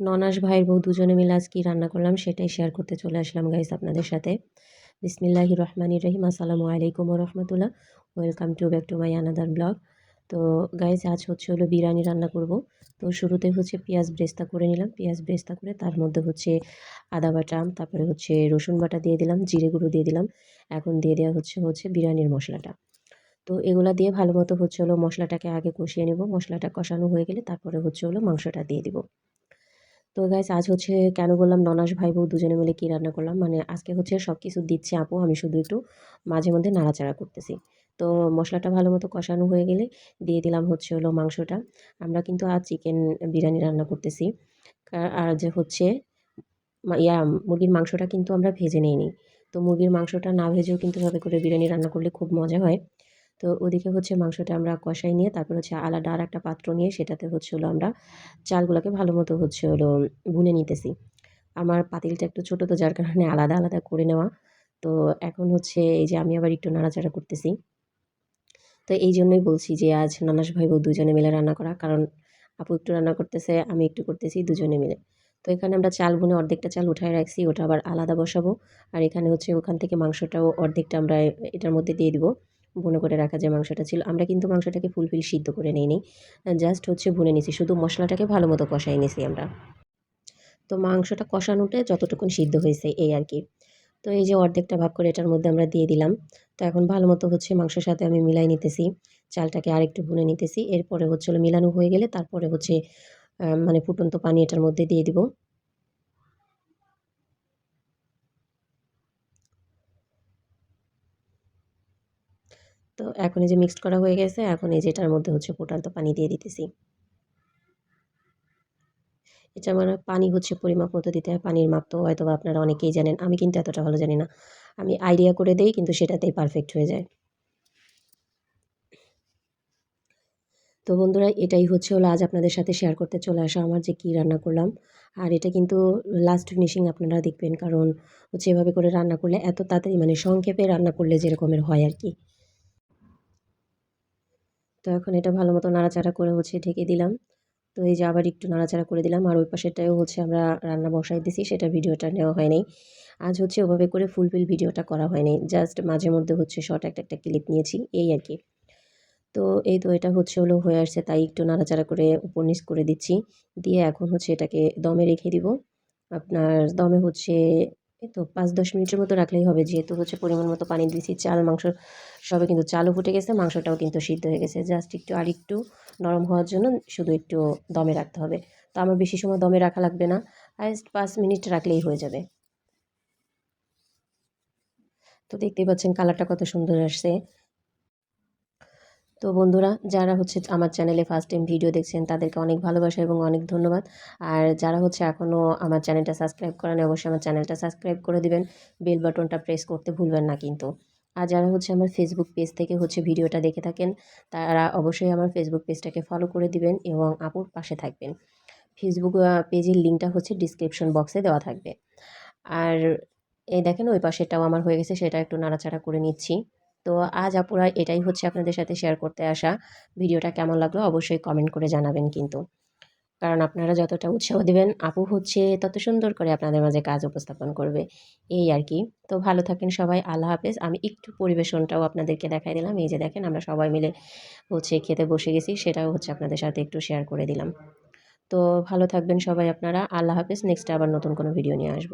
ননাস ভাইয়ের বউ দুজনে মিলে আজ কী রান্না করলাম, সেটাই শেয়ার করতে চলে আসলাম গাইস আপনাদের সাথে। বিসমিল্লাহি রহমানির রহিম, আসসালামু আলাইকুম রহমতুল্লাহ। Welcome to back to my another blog তো গাইস আজ হচ্ছে হলো বিরিয়ানি রান্না করব। তো শুরুতে হচ্ছে পেঁয়াজ ব্রেস্তা করে নিলাম। পেঁয়াজ ব্রেস্তা করে তার মধ্যে হচ্ছে আদা বাটা, তারপরে হচ্ছে রসুন বাটা দিয়ে দিলাম, জিরে গুঁড়ো দিয়ে দিলাম। এখন দিয়ে দেওয়া হচ্ছে হচ্ছে বিরিয়ানির মশলাটা। তো এগুলো দিয়ে ভালো মতো হচ্ছে হলো মশলাটাকে আগে কষিয়ে নেব। মশলাটা কষানো হয়ে গেলে তারপরে হচ্ছে হলো মাংসটা দিয়ে দিব। তো গাইস আজ হচ্ছে কেন বললাম ননাস ভাই বউ দুজনে মিলে কী রান্না করলাম? মানে আজকে হচ্ছে সব কিছু দিচ্ছে আপু, আমি শুধু একটু মাঝে মধ্যে নাড়াচাড়া করতেছি। তো মশলাটা ভালো মতো কষানো হয়ে গেলে দিয়ে দিলাম হচ্ছে হলো মাংসটা। আমরা কিন্তু আজ চিকেন বিরিয়ানি রান্না করতেছি। আর যে হচ্ছে ইয়া, মুরগির মাংসটা কিন্তু আমরা ভেজে নিই তো মুরগির মাংসটা না ভেজেও কিন্তু ভাবে করে বিরিয়ানি রান্না করলে খুব মজা হয়। তো ওদিকে হচ্ছে মাংসটা আমরা কষাই নিয়ে তারপর হচ্ছে আলাদা আর একটা পাত্র নিয়ে সেটাতে হচ্ছে হলো আমরা চালগুলোকে ভালো মতো হচ্ছে হলো ভুনে নিতেছি। আমার পাতিলটা একটু ছোটো তো যার কারণে আলাদা আলাদা করে নেওয়া। তো এখন হচ্ছে এই যে আমি আবার একটু নাড়াচাড়া করতেছি। তো এই জন্যই বলছি যে আজ নানাস ভাই বউ দুজনে মিলে রান্না করা। কারণ আপু একটু রান্না করতেছে, আমি একটু করতেছি, দুজনে মিলে। তো এখানে আমরা চাল বুনে অর্ধেকটা চাল উঠায় রাখছি, ওটা আবার আলাদা বসাবো। আর এখানে হচ্ছে ওখান থেকে মাংসটাও অর্ধেকটা আমরা এটার মধ্যে দিয়ে দিব। ভুনে করে রাখা যে মাংসটা ছিল, আমরা কিন্তু মাংসটাকে ফুলফিল সিদ্ধ করে নিই নি জাস্ট হচ্ছে ভুনে নিছি, শুধু মশলাটাকে ভালো মতো কষাই নিছি আমরা। তো মাংসটা কষানোতে যতটুকুন সিদ্ধ হয়েছে, এই আর কি। তো এই যে অর্ধেকটা ভাগ করে এটার মধ্যে আমরা দিয়ে দিলাম। তো এখন ভালো মতো হচ্ছে মাংসের সাথে আমি মিলাই নিতেছি, চালটাকে আরেকটু ভুনে নিতেছি। এরপরে হচ্ছে মিলানো হয়ে গেলে তারপরে হচ্ছে মানে ফুটন্ত পানি এটার মধ্যে দিয়ে দিব। তো এখন এই যে মিক্সড করা হয়ে গেছে, এখন এই যেটার মধ্যে হচ্ছে ফুটান্ত পানি দিয়ে দিতেছি। এটা মানে পানি হচ্ছে পরিমাপ মতো দিতে হয়, পানির মাপ তো হয়তো আপনারা অনেকেই জানেন, আমি কিন্তু এতটা ভালো জানি না। আমি আইডিয়া করে দেই, কিন্তু সেটাতেই পারফেক্ট হয়ে যায়। তো বন্ধুরা, এটাই হচ্ছে হলো আজ আপনাদের সাথে শেয়ার করতে চলে আসা আমার যে কী রান্না করলাম। আর এটা কিন্তু লাস্ট ফিনিশিং আপনারা দেখবেন, কারণ হচ্ছে এভাবে করে রান্না করলে এত তাড়াতাড়ি মানে সংক্ষেপে রান্না করলে যেরকমের হয় আর কি। তো এখন এটা ভালো মতো নাড়াচাড়া করে হচ্ছে ঢেকে দিলাম। তো এই যে আবার একটু নাড়াচাড়া করে দিলাম আর ওই পাশেরটাও হচ্ছে আমরা রান্না বসাই দিছি, সেটা ভিডিওটা নেওয়া হয়নি। আজ হচ্ছে ওভাবে করে ফুলফিল ভিডিওটা করা হয়নি, জাস্ট মাঝে মধ্যে হচ্ছে শর্ট একটা একটা ক্লিপ নিয়েছি, এই আর কি। তো এই তো এটা হচ্ছে হলো হয়ে আসছে, তাই একটু নাড়াচাড়া করে উপর করে দিচ্ছি, দিয়ে এখন হচ্ছে এটাকে দমে রেখে দিব। আপনার দমে হচ্ছে তো পাঁচ, দশ মিনিটের মতো রাখলেই হবে। যেহেতু হচ্ছে পরিমাণ মতো পানি দিয়েছি, চাল, মাংস সবে কিন্তু চালও ফুটে গেছে, মাংসটাও কিন্তু সিদ্ধ হয়ে গেছে। জাস্ট একটু আর একটু নরম হওয়ার জন্য শুধু একটু দমে রাখতে হবে। তো আমার বেশি সময় দমে রাখা লাগবে না। হাইস্ট পাঁচ মিনিট রাখলেই হয়ে যাবে। তো দেখতেই পাচ্ছেন কালারটা কত সুন্দর আসছে। তো বন্ধুরা, যারা হচ্ছে আমার চ্যানেলে ফার্স্ট টাইম ভিডিও দেখছেন, তাদেরকে অনেক ভালোবাসা এবং অনেক ধন্যবাদ। আর যারা হচ্ছে এখনও আমার চ্যানেলটা সাবস্ক্রাইব করেন অবশ্যই আমার চ্যানেলটা সাবস্ক্রাইব করে দিবেন। বেল বাটনটা প্রেস করতে ভুলবেন না কিন্তু। আর যারা হচ্ছে আমার ফেসবুক পেজ থেকে হচ্ছে ভিডিওটা দেখে থাকেন, তারা অবশ্যই আমার ফেসবুক পেজটাকে ফলো করে দিবেন এবং আপুর পাশে থাকবেন। ফেসবুক পেজের লিঙ্কটা হচ্ছে ডিসক্রিপশন বক্সে দেওয়া থাকবে। আর এই দেখেন ওই পাশেটাও আমার হয়ে গেছে, সেটা একটু নাড়াচাড়া করে নিচ্ছি। তো আজ আপুরা এটাই হচ্ছে আপনাদের সাথে শেয়ার করতে আসা। ভিডিওটা কেমন লাগল অবশ্যই কমেন্ট করে জানাবেন কিন্তু। কারণ আপনারা যতটা উৎসাহ দেবেন, আপু হচ্ছে তত সুন্দর করে আপনাদের মাঝে কাজ উপস্থাপন করবে। এই আর কি। তো ভালো থাকেন সবাই, আল্লাহ হাফেজ। আমি একটু পরিবেশনটাও আপনাদেরকে দেখাই দিলাম। এই যে দেখেন, আমরা সবাই মিলে হচ্ছে খেতে বসে গেছি, সেটাও হচ্ছে আপনাদের সাথে একটু শেয়ার করে দিলাম। তো ভালো থাকবেন সবাই আপনারা, আল্লাহ হাফেজ। নেক্সট আবার নতুন কোনো ভিডিও নিয়ে আসব।